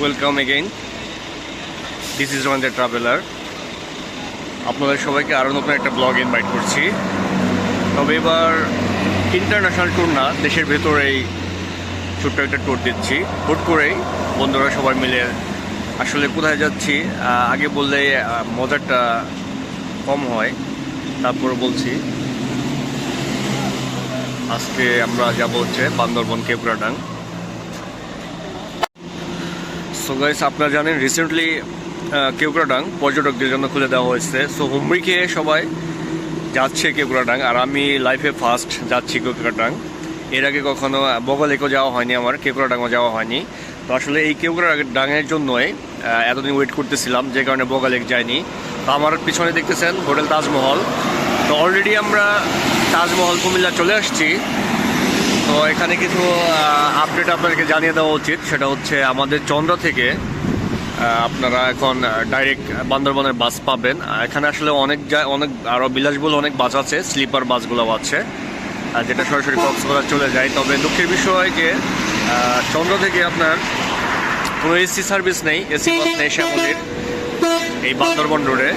Welcome again this is one the traveller আপনাদের সবাইকে আরও নতুন একটা ব্লগ ইনভাইট করছি। তবে এবার ইন্টারন্যাশনাল ট্যুর না, দেশের ভেতরেই ছোট্ট একটা ট্যুর দিচ্ছি। হুট করেই বন্ধুরা সবাই মিলে আসলে কোথায় যাচ্ছি আগে বললে মজাটা কম হয়, তারপর বলছি। আজকে আমরা যাব হচ্ছে বান্দরবন কেপরাডাং সো গাইস আপনারা জানেন রিসেন্টলি কেউকরাডাং পর্যটকদের জন্য খুলে দেওয়া হয়েছে। সো হুমড়িকে সবাই যাচ্ছে কেউকরাডাং আর আমি লাইফে ফার্স্ট যাচ্ছি কেউকরাডাং এর আগে কখনো বগলেকেও যাওয়া হয়নি আমার কেউকরাডাংও যাওয়া হয়নি। তো আসলে এই কেউকরাডাংয়ের জন্যই এতদিন ওয়েট করতেছিলাম, যে কারণে বগালেক যায়নি। তো আমার পিছনে দেখতেছেন হোটেল তাজমহল। তো অলরেডি আমরা তাজমহল কুমিল্লা চলে আসছি। তো এখানে কিছু আপডেট আপনাদেরকে জানিয়ে দেওয়া উচিত। সেটা হচ্ছে আমাদের চন্দ্র থেকে আপনারা এখন ডাইরেক্ট বান্দরবনের বাস পাবেন। এখানে আসলে অনেক অনেক আরও বিলাসবহুল অনেক বাস আছে স্লিপার বাসগুলো আছে যেটা সরাসরি কক্সবাজার চলে যায়। তবে দুঃখের বিষয় যে চন্দ্র থেকে আপনার কোনো এসি সার্ভিস নেই এসি বাস নেই শ্যামলির, এই বান্দরবন রোডে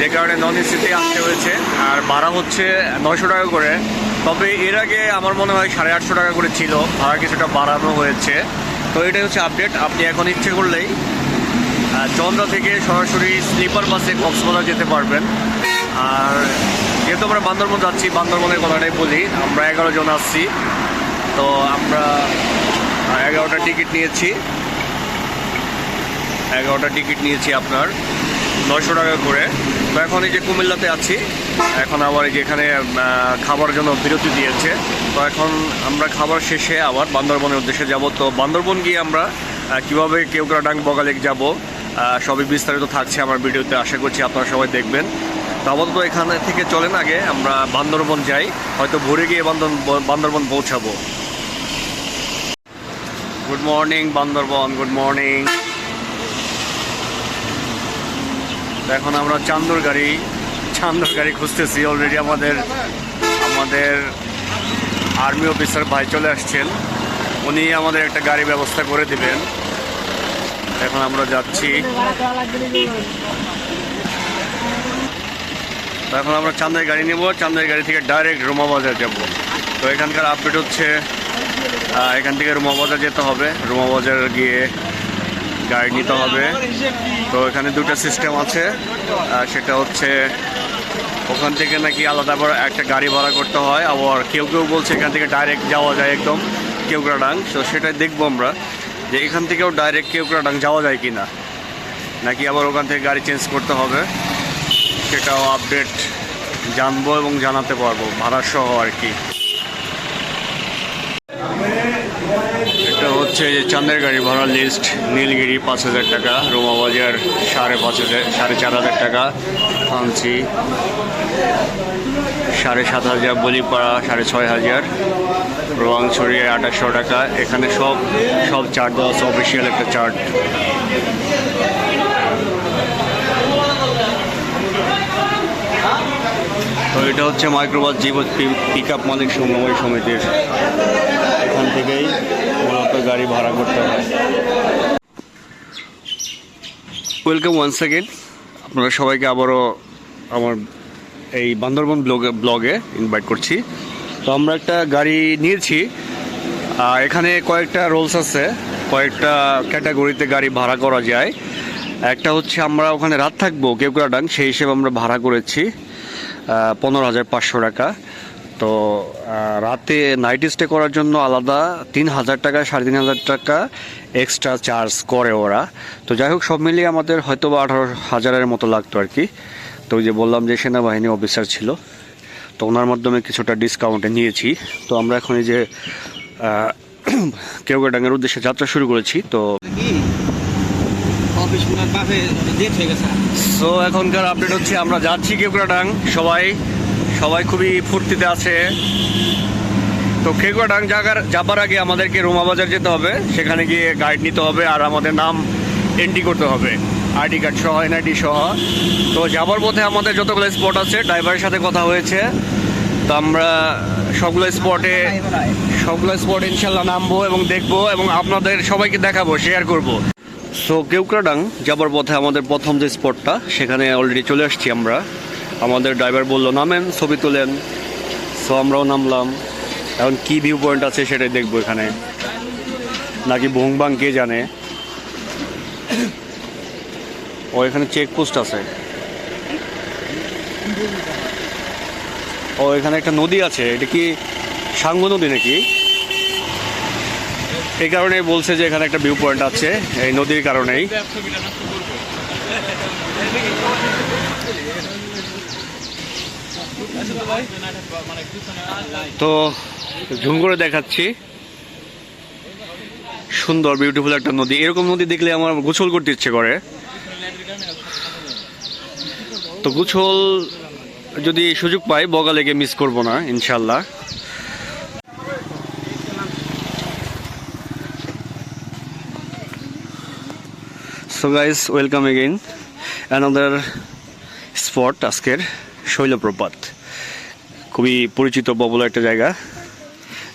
যে কারণে নন এসিতে আসতে হয়েছে। আর ভাড়া হচ্ছে নয়শো টাকা করে। তবে এর আগে আমার মনে হয় সাড়ে আটশো টাকা করে ছিল। ভাড়া কিছুটা বাড়ানো হয়েছে। তো এটাই হচ্ছে আপডেট আপনি এখন ইচ্ছে করলেই চন্দ্রা থেকে সরাসরি স্লিপার বাসে কক্সবাজার যেতে পারবেন। আর যেহেতু আমরা বান্দরবন যাচ্ছি, বান্দরবনের কথাটাই বলি, আমরা এগারো জন আসছি। তো আমরা এগারোটা টিকিট নিয়েছি। এগারোটা টিকিট নিয়েছি আপনার, নয়শো টাকা করে। তো এখন এই যে কুমিল্লাতে আছি, এখন আবার এই যে এখানে খাবার জন্য বিরতি দিয়েছে। তো এখন আমরা খাবার শেষে আবার বান্দরবনের উদ্দেশ্যে যাব। তো বান্দরবন গিয়ে আমরা কীভাবে কেউকরাডাং বগালেক যাব সবই বিস্তারিত থাকছে আমার ভিডিওতে, আশা করছি আপনারা সবাই দেখবেন। তো আপাতত এখানে থেকে চলেন আগে, আমরা বান্দরবন যাই, হয়তো ভোরে গিয়ে বান্দর, বান্দরবন পৌঁছাবো। Good morning Bandarban good morning তো এখন আমরা চান্দর গাড়ি চান্দর গাড়ি খুঁজতেছি। অলরেডি আমাদের আমাদের আর্মি অফিসার ভাই চলে আসছেন। উনি আমাদের একটা গাড়ি ব্যবস্থা করে দিবেন। এখন আমরা যাচ্ছি। এখন আমরা চান্দের গাড়ি নেব। চান্দের গাড়ি থেকে ডাইরেক্ট রোমা বাজার যাব। তো এখানকার আপডেট হচ্ছে এখান থেকে রোমা বাজার যেতে হবে। রোমা বাজার গিয়ে গাড়ি নিতে হবে। তো এখানে দুটো সিস্টেম আছে। সেটা হচ্ছে, ওখান থেকে নাকি আলাদা আবার একটা গাড়ি ভাড়া করতে হয়, আবার কেউ কেউ বলছে এখান থেকে ডাইরেক্ট যাওয়া যায় একদম কেউকরাডাং তো সেটাই দেখব আমরা যে এখান থেকেও ডাইরেক্ট কেউকরাডাং যাওয়া যায় কি না নাকি আবার ওখান থেকে গাড়ি চেঞ্জ করতে হবে, সেটাও আপডেট জানব এবং জানাতে পারব, ভাড়া সহ আর কি এটা হচ্ছে যে চাঁদের গাড়ি ভাড়া লিস্ট নীলগিরি পাঁচ হাজার টাকা, রোমা বাজার সাড়ে পাঁচ হাজার, সাড়ে চার হাজার টাকা ফান্সি সাড়ে সাত হাজার, বলিপাড়া সাড়ে ছয় হাজার রোয়াংছড়ি আঠাশশো টাকা, এখানে সব সব চার্ট দেওয়া আছে অফিসিয়াল একটা চার্ট তো এটা হচ্ছে মাইক্রোবাস জীবন পিক আপ মালিক সমবায় সমিতির। এখান থেকেই গাড়ি ভাড়া করতে হয়। ওয়েলকাম ওয়ান সেকেন্ড আপনারা সবাইকে আবারও আমার এই বান্দরবন ব্লগে ব্লগে ইনভাইট করছি। তো আমরা একটা গাড়ি নিয়েছি। এখানে কয়েকটা রোলস আছে। কয়েকটা ক্যাটাগরিতে গাড়ি ভাড়া করা যায়। একটা হচ্ছে আমরা ওখানে রাত থাকব কেউকুড়াডাং সেই হিসেবে আমরা ভাড়া করেছি পনেরো হাজার পাঁচশো টাকা। তো রাতে নাইট স্টে করার জন্য আলাদা তিন হাজার টাকা সাড়ে তিন হাজার টাকা এক্সট্রা চার্জ করে ওরা। তো যাই হোক সব মিলিয়ে আমাদের হয়তো বা আঠারো হাজারের মতো লাগতো আর কি। তো ওই যে বললাম যে সেনাবাহিনী অফিসার ছিল তো ওনার মাধ্যমে কিছুটা ডিসকাউন্টে নিয়েছি। তো আমরা এখন এই যে কেউগাডাঙ্গের উদ্দেশ্যে যাত্রা শুরু করেছি তো সো এখনকার আপডেট হচ্ছে আমরা যাচ্ছি কেকুড়াডাং সবাই সবাই খুবই ফুর্তিতে আছে। তো কেকুড়াডাং জায়গার যাবার আগে আমাদেরকে রোমা বাজার যেতে হবে। সেখানে গিয়ে গাইড নিতে হবে আর আমাদের নাম এন্ট্রি করতে হবে। আইডি কার্ড সহ এনআইডি সহ। তো যাবার পথে আমাদের যতগুলো স্পট আছে ড্রাইভারের সাথে কথা হয়েছে। তো আমরা সবগুলো স্পটে সবগুলো স্পট ইনশাল্লাহ নামবো এবং দেখব এবং আপনাদের সবাইকে দেখাবো শেয়ার করব। সো কেউক্রাডাং যাবার পথে আমাদের প্রথম যে স্পটটা সেখানে অলরেডি চলে আসছি আমরা। আমাদের ড্রাইভার বলল, নামেন, ছবি তোলেন। সো আমরাও নামলাম। এখন কি ভিউ পয়েন্ট আছে সেটাই দেখব এখানে। নাকি ভুংবাং কে জানে? ও এখানে চেকপোস্ট আছে। ও এখানে একটা নদী আছে। এটা কি সাঙ্গ নদী নাকি? এই কারণে বলছে যে এখানে একটা ভিউ পয়েন্ট আছে। এই নদীর কারণেই। তো ঝুম করে দেখাচ্ছি। সুন্দর বিউটিফুল একটা নদী। এরকম নদী দেখলে আমার গোসল করতে ইচ্ছে করে। তো গোসল যদি সুযোগ পাই, বগা লেগে মিস করব না, ইনশাল্লাহ। So guys welcome again another spot আজকের। শৈলপ্রপাত। খুবই পরিচিত ববল একটা জায়গা।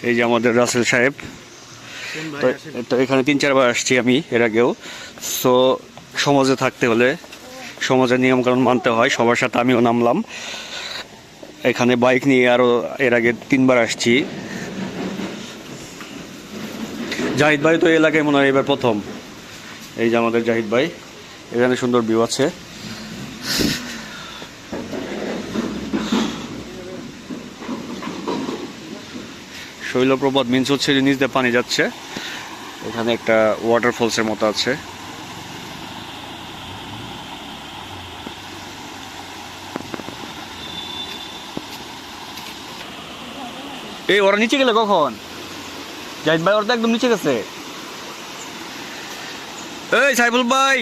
এই যে আমাদের রাসেল সাহেব। তো এখানে তিন চারবার আসছি আমি এর আগেও। সো সমাজে থাকতে হলে সমাজের নিয়মকানুন মানতে হয়, সবার সাথে আমিও নামলাম। এখানে বাইক নিয়ে আরও এর আগে তিনবার আসছি। জাহিদ ভাই তো এলাকায় মনে হয় এবার প্রথম। এই যে আমাদের জাহিদ ভাই, এখানে সুন্দর ভিউ আছে। শৈলপ্রপাত মিন্স হচ্ছে যে নিচ দিয়ে পানি যাচ্ছে। এখানে একটা ওয়াটারফলসের মতো আছে। এই, ওরা নিচে গেলে কখন? জাহিদ ভাই, ওরা তো একদম নিচে গেছে। এই, সাইফুল ভাই!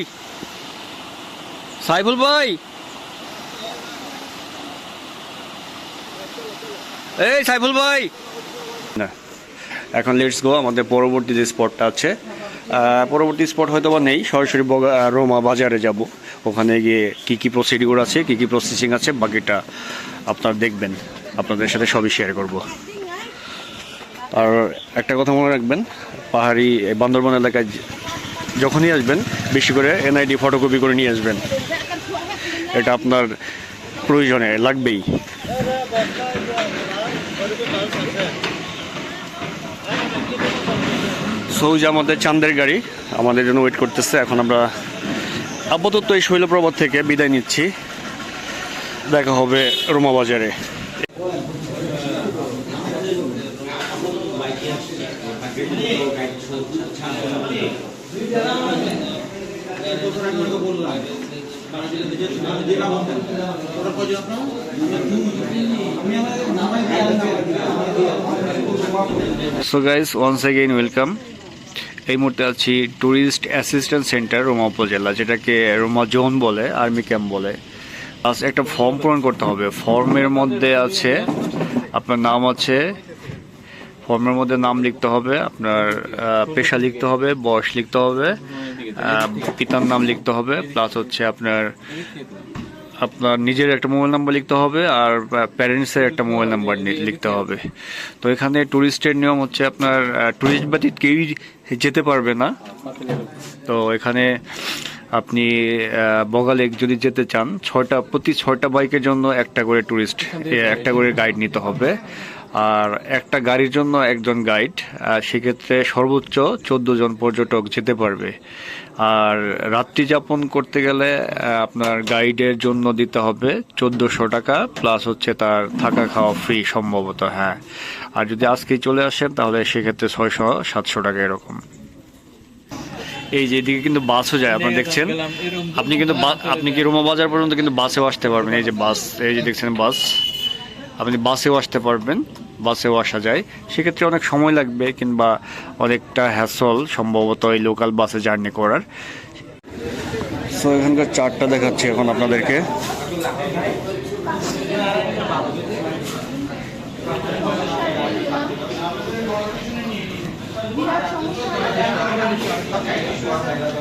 সাইফুল ভাই! এই, সাইফুল ভাই! এখন লেটস গো আমাদের পরবর্তী যে স্পটটা আছে পরবর্তী স্পট হয়তো বা নেই, সরাসরি রোমা বাজারে যাব। ওখানে গিয়ে কি কি প্রসিডিউর আছে, কি কি প্রসেসিং আছে, বাকিটা আপনারা দেখবেন। আপনাদের সাথে সবই শেয়ার করব। আর একটা কথা মনে রাখবেন, পাহাড়ি বান্দরবান এলাকায় যখনই আসবেন, বেশি করে এনআইডি ফটোকপি করে নিয়ে আসবেন। এটা আপনার প্রয়োজনে, লাগবেই। সৌজ আমাদের চান্দের গাড়ি। আমাদের জন্য ওয়েট করতেছে। এখন আমরা আপাতত এই শৈলপ্রপাত থেকে বিদায় নিচ্ছি। দেখা হবে রোমা বাজারে। So guys once again welcome এই মুহূর্তে আছি ট্যুরিস্ট অ্যাসিস্ট্যান্ট সেন্টার রোমা উপজেলা, যেটাকে রোমা জোন বলে, আর্মি ক্যাম্প বলে। প্লাস একটা ফর্ম পূরণ করতে হবে। ফর্মের মধ্যে আছে, আপনার নাম আছে ফর্মের মধ্যে নাম লিখতে হবে, আপনার পেশা লিখতে হবে, বয়স লিখতে হবে পিতার নাম লিখতে হবে প্লাস হচ্ছে আপনার আপনার নিজের একটা মোবাইল নাম্বার লিখতে হবে আর প্যারেন্টসের একটা মোবাইল নাম্বার লিখতে হবে। তো এখানে ট্যুরিস্টের নিয়ম হচ্ছে আপনার ট্যুরিস্ট ব্যতীত কেউই যেতে পারবে না। তো এখানে আপনি বগালেক যদি যেতে চান, ছয়টা, প্রতি ছয়টা বাইকের জন্য একটা করে ট্যুরিস্ট একটা করে গাইড নিতে হবে। আর একটা গাড়ির জন্য একজন গাইড সেক্ষেত্রে সর্বোচ্চ চোদ্দ জন পর্যটক যেতে পারবে। আর রাত্রি যাপন করতে গেলে আপনার গাইডের জন্য দিতে হবে চোদ্দোশো টাকা প্লাস হচ্ছে তার থাকা খাওয়া ফ্রি সম্ভবত হ্যাঁ। আর যদি আজকেই চলে আসেন তাহলে সেক্ষেত্রে ছয়শো সাতশো টাকা এরকম। এই যে এদিকে কিন্তু বাসও যায় আপনারা দেখছেন? আপনি কিন্তু আপনি কি রোমা বাজার পর্যন্ত কিন্তু বাসেও আসতে পারবেন এই যে বাস এই যে দেখছেন বাস। আপনি বাসেও আসতে পারবেন, বাসেও আসা যায়। সেক্ষেত্রে অনেক সময় লাগবে কিংবা অনেকটা হ্যাসল সম্ভবত এই লোকাল বাসে জার্নি করার। সো এখানকার চারটা দেখাচ্ছি এখন আপনাদেরকে। সমস্যা।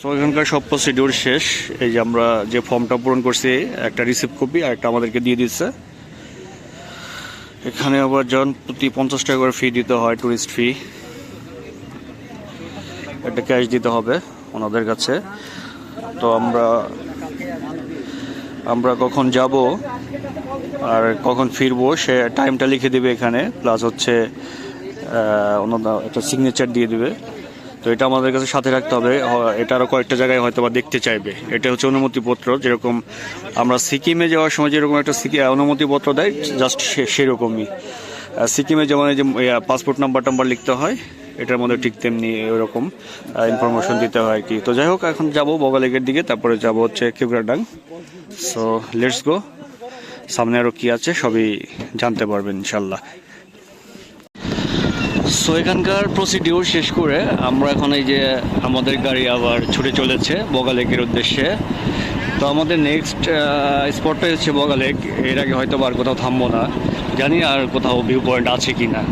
সো এখানকার সব প্রসিডিওর শেষ। এই যে আমরা যে ফর্মটা পূরণ করছি, একটা রিসিপ্ট কপি আর একটা আমাদেরকে দিয়ে দিচ্ছে। এখানে আবার জন প্রতি পঞ্চাশ টাকা করে ফি দিতে হয় ট্যুরিস্ট ফি একটা ক্যাশ দিতে হবে ওনাদের কাছে। তো আমরা আমরা কখন যাব আর কখন ফিরবো সে টাইমটা লিখে দেবে এখানে। প্লাস হচ্ছে ওনারা একটা সিগনেচার দিয়ে দেবে। তো এটা আমাদের কাছে সাথে রাখতে হবে। এটা আরও কয়েকটা জায়গায় হয়তো বা দেখতে চাইবে। এটা হচ্ছে অনুমতিপত্র, যেরকম আমরা সিকিমে যাওয়ার সময় যেরকম একটা অনুমতিপত্র দেয় জাস্ট সেরকমই। সিকিমে যেমন এই যে পাসপোর্ট নাম্বার টাম্বার লিখতে হয়, এটার মধ্যে ঠিক তেমনি ওরকম ইনফরমেশন দিতে হয় আর কি। তো যাই হোক, এখন যাব বগালেকের দিকে, তারপরে যাব হচ্ছে কেবরাডাং। সো লেটস গো সামনে আরও কী আছে, সবই জানতে পারবেন ইনশাল্লাহ সো এখানকার প্রসিডিওর শেষ করে আমরা এখন এই যে আমাদের গাড়ি আবার ছুটে চলেছে বগালেকের উদ্দেশ্যে। তো আমাদের নেক্সট স্পটটাই হচ্ছে বগালেক এর আগে হয়তো আর কোথাও থামবো না। জানি আর কোথাও ভিউ পয়েন্ট আছে কি না।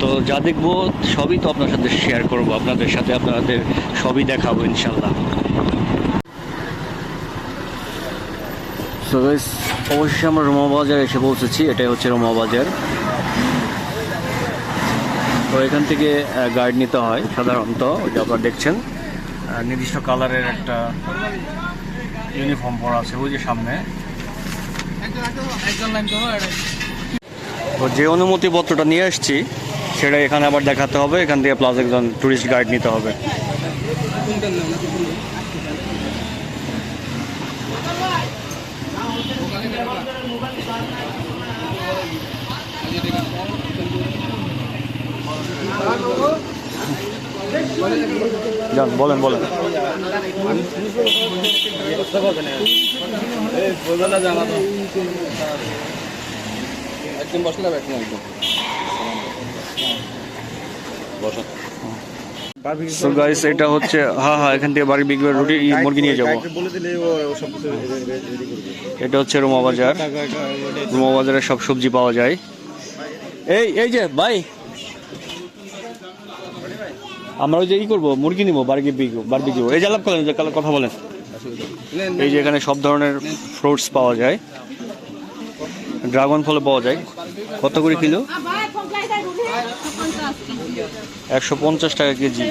তো যা দেখব, সবই তো আপনার সাথে শেয়ার করব। আপনাদের সাথে আপনাদের সবই দেখাবো ইনশাল্লাহ অবশ্যই আমরা রোমা বাজার এসে পৌঁছেছি। এটাই হচ্ছে রোমা বাজার। তো এখান থেকে গাইড নিতে হয় সাধারণত ওই যে আপনারা দেখছেন। নির্দিষ্ট কালারের একটা ইউনিফর্ম পরা আছে, ওই যে সামনে। যে অনুমতিপত্রটা নিয়ে এসছি সেটা এখানে আবার দেখাতে হবে। এখান থেকে প্লাস একজন টুরিস্ট গাইড নিতে হবে। যান বলেন বলেন। একদম বসলাম এখন একদম বসো। সো গাইস এটা হচ্ছে হ্যাঁ হ্যাঁ এখান থেকে বাড়ির বিগ রুটি মুরগি নিয়ে যাব। এটা হচ্ছে রুমা বাজার। রুমা বাজারে সব সবজি পাওয়া যায়। এই এই যে ভাই আমরা ওই যে ই করব মুরগি নিবো বার্গি বিগু বার্বিকিউ। এই যে আলাপ করেন যে কালো কথা বলেন। এই যে এখানে সব ধরনের ফ্রুটস পাওয়া যায়। ড্রাগন ফলও পাওয়া যায়। কত করে কিলো? একশো পঞ্চাশ টাকা কেজি।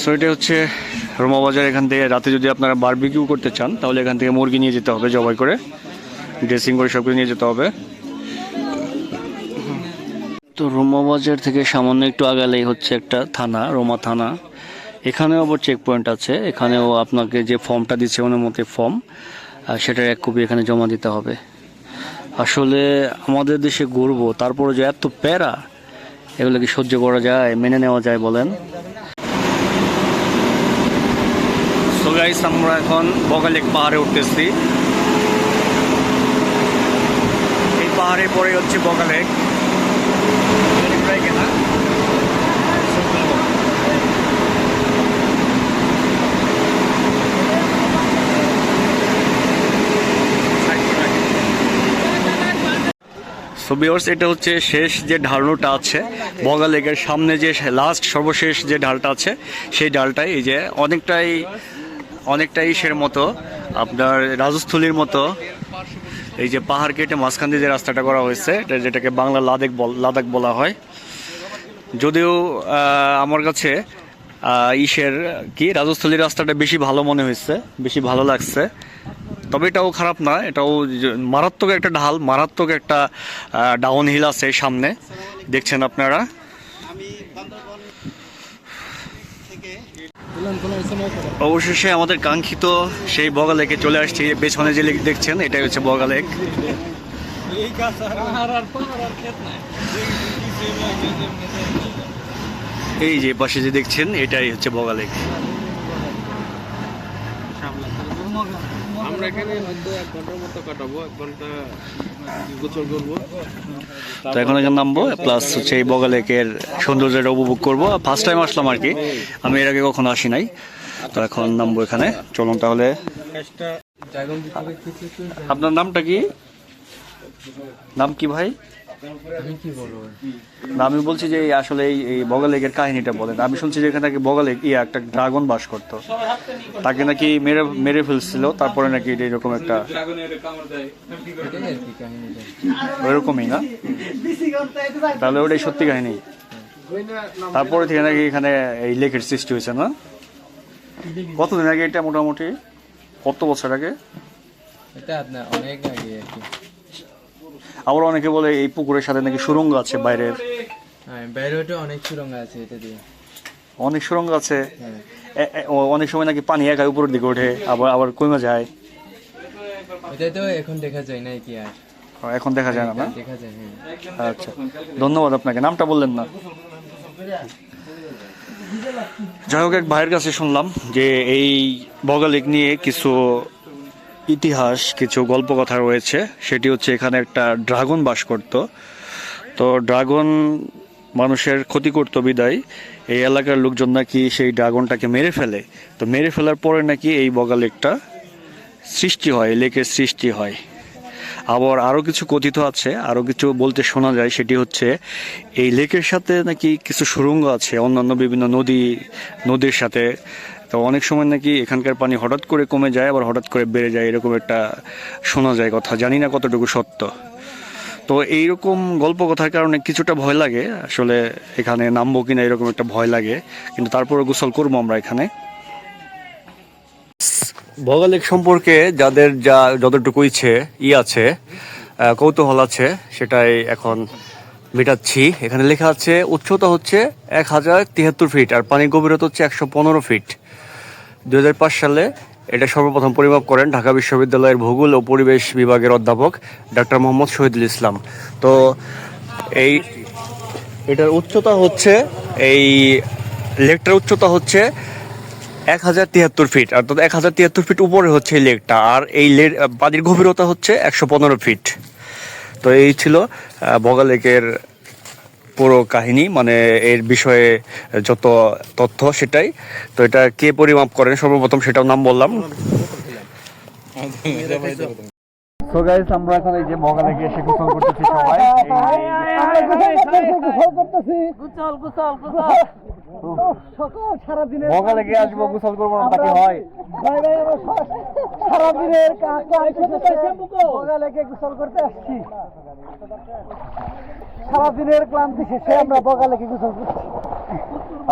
সো এটা হচ্ছে রোমা বাজার এখান থেকে। রাতে যদি আপনারা বারবিকিউ করতে চান তাহলে এখান থেকে মুরগি নিয়ে যেতে হবে জবাই করে। ড্রেসিং করে সব কিছু নিয়ে যেতে হবে। তো রোমা বাজার থেকে সামান্য একটু আগালেই হচ্ছে একটা থানা, রোমা থানা। এখানেও আবার চেক পয়েন্ট আছে। এখানেও আপনাকে যে ফর্মটা দিচ্ছে অনুমতি ফর্ম সেটার এক কপি এখানে জমা দিতে হবে। আসলে আমাদের দেশে গর্ব, তারপরে যে এত প্যারা, এগুলো কি সহ্য করা যায়, মেনে নেওয়া যায় বলেন? আমরা এখন বগালেক পাহাড়ে উঠতেছি। এই পাহাড়ে পরে হচ্ছে বগালেক প্রায় কেনা সো এটা হচ্ছে শেষ যে ঢালনোটা আছে বগা লেকের সামনে যে লাস্ট সর্বশেষ যে ঢালটা আছে, সেই ডালটাই এই যে অনেকটাই অনেকটাই ইসের মতো, আপনার রাজস্থলীর মতো, এই যে পাহাড় কেটে মাঝখান দিয়ে যে রাস্তাটা করা হয়েছে যেটাকে বাংলা লাদাখ লাদাখ বলা হয়। যদিও আমার কাছে ইসের কি, রাজস্থলীর রাস্তাটা বেশি ভালো মনে হয়েছে, বেশি ভালো লাগছে। তবে এটাও খারাপ না, এটাও মারাত্মক একটা ঢাল, মারাত্মক একটা ডাউন হিল আছে সামনে। দেখছেন আপনারা? অবশেষে আমাদের কাঙ্ক্ষিত সেই বগা লেকে চলে আসছি, পেছনে যে লেক দেখছেন, এটাই হচ্ছে বগা লেক। এই যে পাশে যে দেখছেন, এটাই হচ্ছে বগা লেক। আমরা এখানে হয়তো এক ঘণ্টার মতো কাটাবো এক ঘণ্টা গোসল করব। তো এখন এখানে নামবো প্লাস হচ্ছে এই বগালেকের সৌন্দর্যটা উপভোগ করব। ফার্স্ট টাইম আসলাম আর কি। আমি এর আগে কখনো আসি নাই। তো এখন নামবো এখানে। চলুন তাহলে। আপনার নামটা কি? নাম কি ভাই? না আমি বলছি যে আসলে এই এই বগা কাহিনীটা বলেন। আমি শুনছি যে এখানে নাকি বগা লেক ইয়ে একটা ড্রাগন বাস করতো। তাকে নাকি মেরে মেরে ফেলছিল তারপরে নাকি এরকম একটা ওইরকমই না? তাহলে ওটাই সত্যি কাহিনী। তারপরে থেকে নাকি এখানে এই লেকের সৃষ্টি হয়েছে না? কতদিন আগে এটা মোটামুটি? কত বছর আগে? এটা আপনার অনেক আগে আর কি। আবার অনেকে বলে এই পুকুরের সাথে নাকি সুরঙ্গ আছে বাইরের। হ্যাঁ বাইরেটা অনেক সুরঙ্গ আছে এটা দিয়ে। অনেক সুরঙ্গ আছে। হ্যাঁ। অনেক সময় নাকি পানি একা উপরের দিকে ওঠে আবার আবার কমে যায়। এটা তো এখন দেখা যায় না কি আর। এখন দেখা যায় না না? দেখা যায় হ্যাঁ। আচ্ছা ধন্যবাদ আপনাকে নামটা বললেন না। যাই হোক এক ভাইয়ের কাছে শুনলাম যে এই বগালেক নিয়ে কিছু ইতিহাস, কিছু গল্প কথা রয়েছে। সেটি হচ্ছে এখানে একটা ড্রাগন বাস করত। তো ড্রাগন মানুষের ক্ষতি করতো বিদায়। এই এলাকার লোকজন নাকি সেই ড্রাগনটাকে মেরে ফেলে। তো মেরে ফেলার পরে নাকি এই বগালেকটা সৃষ্টি হয় লেকের সৃষ্টি হয়। আবার আরও কিছু কথিত আছে আরও কিছু বলতে শোনা যায়। সেটি হচ্ছে, এই লেকের সাথে নাকি কিছু সুরঙ্গ আছে, অন্যান্য বিভিন্ন নদী, নদীর সাথে। তো অনেক সময় নাকি এখানকার পানি হঠাৎ করে কমে যায়, আবার হঠাৎ করে বেড়ে যায়, এরকম একটা শোনা যায় কথা। জানি না কতটুকু সত্য। তো এইরকম গল্প কথার কারণে কিছুটা ভয় লাগে। আসলে এখানে নামবো কিনা এরকম একটা ভয় লাগে। কিন্তু তারপরে গোসল করব আমরা এখানে। ভৌগোলিক সম্পর্কে যাদের যা যতটুকু ইচ্ছে, ই আছে কৌতূহল আছে, সেটাই এখন মেটাচ্ছি। এখানে লেখা আছে, উচ্চতা হচ্ছে এক হাজার তিয়াত্তর ফিট আর পানির গভীরতা হচ্ছে একশো পনেরো ফিট দুই হাজার পাঁচ সালে এটা সর্বপ্রথম পরিমাপ করেন ঢাকা বিশ্ববিদ্যালয়ের ভূগোল ও পরিবেশ বিভাগের অধ্যাপক ডাক্তার মোহাম্মদ শহীদুল ইসলাম। তো এই এটার উচ্চতা হচ্ছে, এই লেকটার উচ্চতা হচ্ছে এক হাজার তিয়াত্তর ফিট অর্থাৎ এক হাজার তিয়াত্তর ফিট উপরে হচ্ছে এই লেকটা, আর এই পানির গভীরতা হচ্ছে একশো পনেরো ফিট তো এই ছিল বগালেকের পুরো কাহিনী মানে এর বিষয়ে যত তথ্য সেটাই। তো এটা কে পরিমাপ করেন? সর্বপ্রথম সেটাও নাম বললাম। তো গাইস আমরা এখন এই যে বগা এসে গোসল করতেছি সবাই বগা আসব গোসল করব না তাকে হয় গোসল করতে আসছি সারাদিনের ক্লান্তি শেষে আমরা বগালেকে গোসল করছি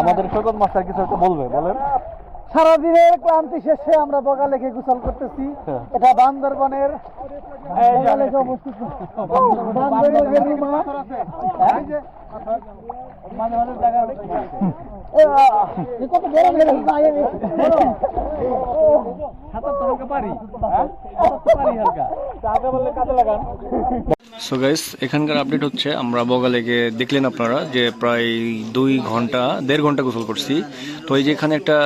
আমাদের সৈকত মাস্টার কিছু একটা বলবে বলেন সারাদিনের ক্লান্তি শেষে আমরা বগা বগালেকে গোসল করতেছি। এটা বান্দরবনের সো গাইস এখানকার আপডেট হচ্ছে আমরা বগালেকে দেখলেন আপনারা যে প্রায় দুই ঘণ্টা দেড় ঘণ্টা গোসল করছি। তো এই যে এখানে একটা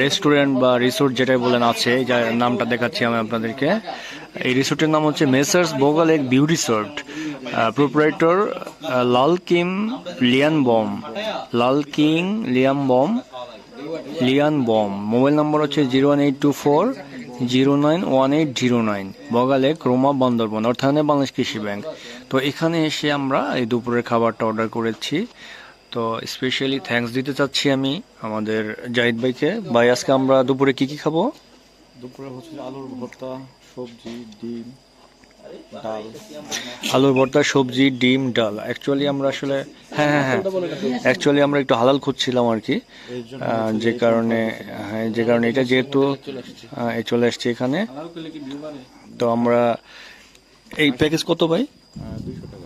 রেস্টুরেন্ট বা রিসোর্ট যেটাই বলেন আছে যার নামটা দেখাচ্ছি আমি আপনাদেরকে। এই রিসোর্টের নাম হচ্ছে messrs Bogalake view resort proprietor Lal Kim Lian Bom. Lal King Liam Bom, Lian Bom. Mobile number হচ্ছে zero one eight two four, zero nine one eight zero nine. বগালে ক্রোমা বান্দরবন অর্থায়নে বাংলাদেশ কৃষি ব্যাংক। তো এখানে এসে আমরা এই দুপুরের খাবারটা অর্ডার করেছি। তো স্পেশালি থ্যাঙ্কস দিতে চাচ্ছি আমি আমাদের জাহিদ ভাইকে। ভাই আজকে আমরা দুপুরে কি কি খাব? দুপুরে হচ্ছে আলুর ভর্তা সবজি ডিম ডাল। আলুর ভর্তা সবজি ডিম ডাল। অ্যাকচুয়ালি আমরা আসলে হ্যাঁ হ্যাঁ হ্যাঁ। অ্যাকচুয়ালি আমরা একটু হালাল খুঁজছিলাম আর কি। আহ, যে কারণে হ্যাঁ যে কারণে এটা যেহেতু আহ, এই চলে আসছে এখানে। তো আমরা এই প্যাকেজ কত ভাই? দুইশো টাকা।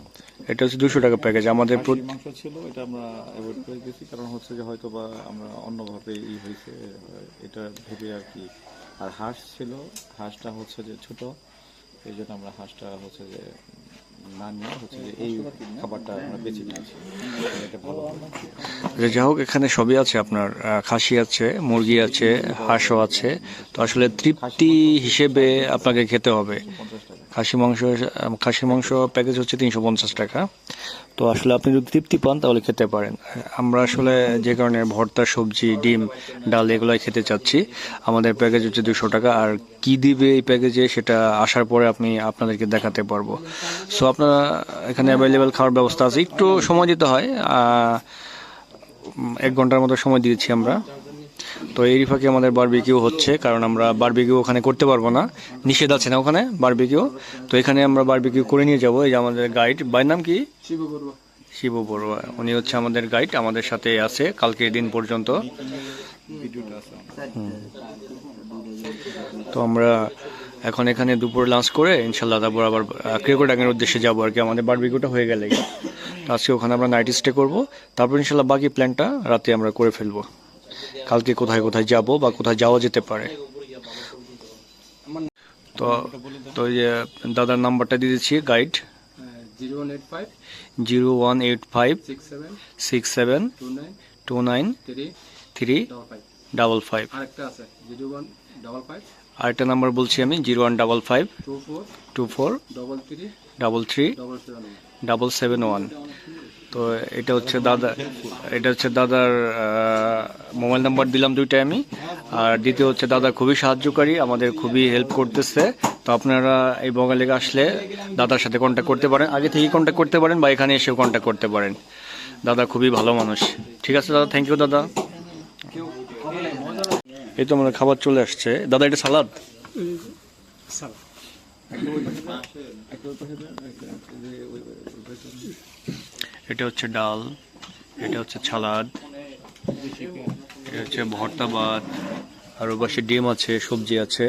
এটা হচ্ছে দুশো টাকা প্যাকেজ আমাদের মাংস ছিল এটা আমরা অ্যাভয়েড করে দিয়েছি কারণ হচ্ছে যে হয়তো বা আমরা অন্যভাবে ই হয়েছে এটা ভেবে আর কি। আর হাঁস ছিল হাঁসটা হচ্ছে যে ছোট এই জন্য আমরা হাঁসটা হচ্ছে যে হচ্ছে যে হোক, এখানে সবই আছে আপনার খাসি আছে, মুরগি আছে, হাঁসও আছে। তো আসলে তৃপ্তি হিসেবে আপনাকে খেতে হবে। খাসি মাংস খাসি মাংস প্যাকেজ হচ্ছে তিনশো পঞ্চাশ টাকা। তো আসলে আপনি যদি তৃপ্তি পান, তাহলে খেতে পারেন। আমরা আসলে যে কারণে ভর্তা, সবজি, ডিম, ডাল এগুলোই খেতে চাচ্ছি। আমাদের প্যাকেজ হচ্ছে দুশো টাকা। আর কি দিবে এই প্যাকেজে সেটা আসার পরে আপনি আপনাদেরকে দেখাতে পারব। সো আপনারা এখানে অ্যাভেলেবেল খাওয়ার ব্যবস্থা আছে। একটু সময় দিতে হয়। এক ঘণ্টার মতো সময় দিয়েছি আমরা। তো এই ফাঁকে আমাদের বারবিকিউ হচ্ছে কারণ আমরা বারবিকিউ ওখানে করতে পারব না। নিষেধ আছে না ওখানে বারবিকিউ তো এখানে আমরা বারবিকিউ করে নিয়ে যাব। এই যে আমাদের গাইড বাইর নাম কি? শিব বড়ুয়া। উনি হচ্ছে আমাদের গাইড আমাদের সাথে আছে। কালকের দিন পর্যন্ত। তো আমরা এখন এখানে দুপুর লাঞ্চ করে ইনশাল্লাহ তারপর আবার ক্রিকেটাঙ্গের উদ্দেশ্যে যাব আর কি। আমাদের বারবিকিউটা হয়ে গেলে তো আজকে ওখানে আমরা নাইট স্টে করব। তারপর ইনশাল্লাহ বাকি প্ল্যানটা রাতে আমরা করে ফেলব। কালকে কোথায় কোথায় যাব বা কোথায় যাওয়া যেতে পারে। তো তো দাদার নাম্বারটা দিয়ে দিচ্ছি guide zero one eight five zero one eight five six seven six seven two nine two nine three double five. আরেকটা আছে জিরো ওয়ান আরেকটা নাম্বার বলছি আমি zero one double five two four double three double seven one তো এটা হচ্ছে দাদা এটা হচ্ছে দাদার মোবাইল নাম্বার দিলাম দুইটা আমি। আর দ্বিতীয় হচ্ছে দাদা খুবই সাহায্যকারী আমাদের খুবই হেল্প করতেছে। তো আপনারা এই বগালেগে আসলে দাদার সাথে কন্ট্যাক্ট করতে পারেন। আগে থেকেই কন্ট্যাক্ট করতে পারেন বা এখানে এসেও কন্ট্যাক্ট করতে পারেন। দাদা খুবই ভালো মানুষ। ঠিক আছে দাদা থ্যাংক ইউ দাদা। এই তো আমাদের খাবার চলে আসছে। দাদা, এটা সালাদ? এটা হচ্ছে ডাল, এটা হচ্ছে ছালাদ, এটা হচ্ছে ভর্তা ভাত, আর ওর পাশে ডিম আছে, সবজি আছে।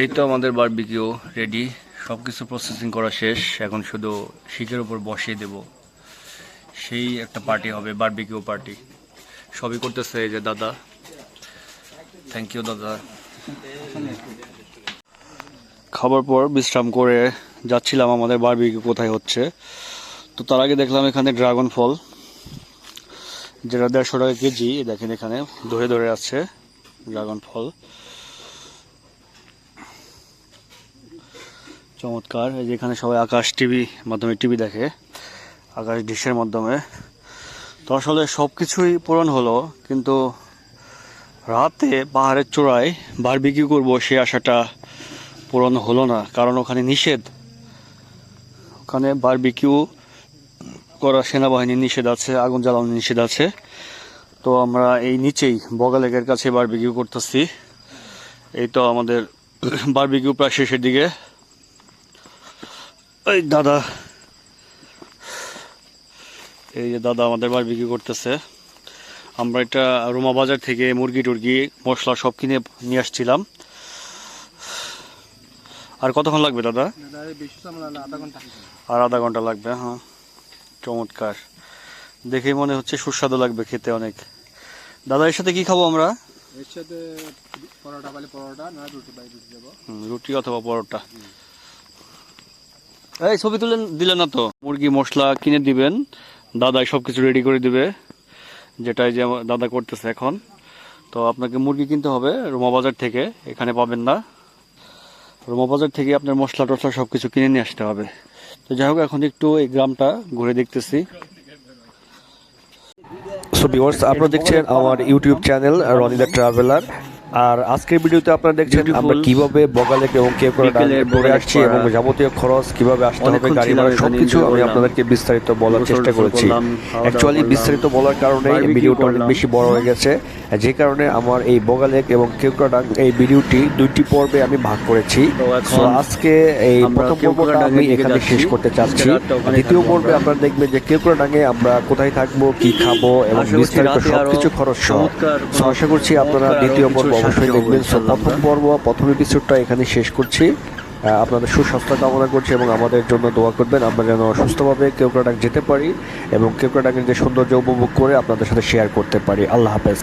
এই তো আমাদের বারবিকিউ রেডি সব কিছু প্রসেসিং করা শেষ। এখন শুধু শিকের উপর বসিয়ে দেব। সেই একটা পার্টি হবে বারবিকিউ পার্টি সবই করতেছে এই যে দাদা। থ্যাংক ইউ দাদা। খাবার পর বিশ্রাম করে যাচ্ছিলাম, আমাদের বারবিকিউ কোথায় হচ্ছে। তো তার আগে দেখলাম এখানে ড্রাগন ফল যেটা দেড়শো টাকা কেজি দেখেন এখানে ধরে ধরে আছে ড্রাগন ফল চমৎকার, এই যে এখানে সবাই আকাশ টিভি মাধ্যমে টিভি দেখে, আকাশ ডিশের মাধ্যমে। তো আসলে সব কিছুই পূরণ হলো, কিন্তু রাতে পাহাড়ের চূড়ায় বারবিকিউ করব সে আশাটা পূরণ হলো না, কারণ ওখানে নিষেধ। ওখানে বারবিকিউ করা সেনাবাহিনীর নিষেধ আছে, আগুন জ্বালানোর নিষেধ আছে। তো আমরা এই নিচেই বগালেকের কাছে বারবিকিউ করতেছি। এই তো আমাদের বারবিকিউ প্রায় শেষের দিকে। এই দাদা এই যে দাদা আমাদের বারবিকিউ করতেছে। আমরা এটা রুমা বাজার থেকে মুরগি টুরগি মশলা সব কিনে নিয়ে আসছিলাম। আর কতক্ষণ লাগবে দাদা? আর আধা ঘণ্টা লাগবে হ্যাঁ। চমৎকার। দেখেই মনে হচ্ছে সুস্বাদু লাগবে খেতে অনেক। দাদা এর সাথে কি খাব আমরা? এর সাথে পরোটা পালে পরোটা না রুটি পাই রুটি দেবো রুটি অথবা পরোটা। এই ছবি তুলে দিলেন না তো? মুরগি মশলা কিনে দিবেন। দাদাই সব কিছু রেডি করে দিবে, যেটাই যে দাদা করতেছে এখন। তো আপনাকে মুরগি কিনতে হবে রোমা বাজার থেকে, এখানে পাবেন না। রোমা বাজার থেকে আপনার মশলা টশলা সব কিছু কিনে নিয়ে আসতে হবে। তো যাই হোক, এখন একটু এই গ্রামটা ঘুরে দেখতেছি। সো আপনারা দেখছেন আমার ইউটিউব চ্যানেল রনিদা ট্রাভেলার আর আজকের ভিডিওতে আপনারা দেখছেন আমরা কীভাবে বগালেক এবং কেপরা বিকেলের ঘুরে আসছি এবং যাবতীয় খরচ কীভাবে আসতে হবে গাড়ি ভাড়া সবকিছু আমি আপনাদেরকে বিস্তারিত বলার চেষ্টা করেছি। অ্যাকচুয়ালি বিস্তারিত বলার কারণে Barbecue ভিডিওটা অনেক বেশি বড় হয়ে গেছে। যে কারণে আমার এই বগালেক এবং কেপরাডাং এই ভিডিওটি দুইটি পর্বে আমি ভাগ করেছি। তো আজকে এই প্রথম পর্বটা আমি এখানে শেষ করতে চাচ্ছি। দ্বিতীয় পর্বে। আপনারা দেখবেন যে কেপরাডাঙ্গে আমরা কোথায় থাকব কি খাব এবং বিস্তারিত সবকিছু খরচ সহ। আশা করছি আপনারা দ্বিতীয় পর্ব অবশ্যই দেখবেন। প্রথম পর্ব প্রথম এপিসোডটা এখানে শেষ করছি। আপনাদের সুস্বাস্থ্য কামনা করছি এবং আমাদের জন্য দোয়া করবেন। আমরা যেন সুস্থভাবে কেওক্রাডাক যেতে পারি এবং কেওক্রাডাকের যে সৌন্দর্য উপভোগ করে আপনাদের সাথে শেয়ার করতে পারি। আল্লাহ হাফেজ।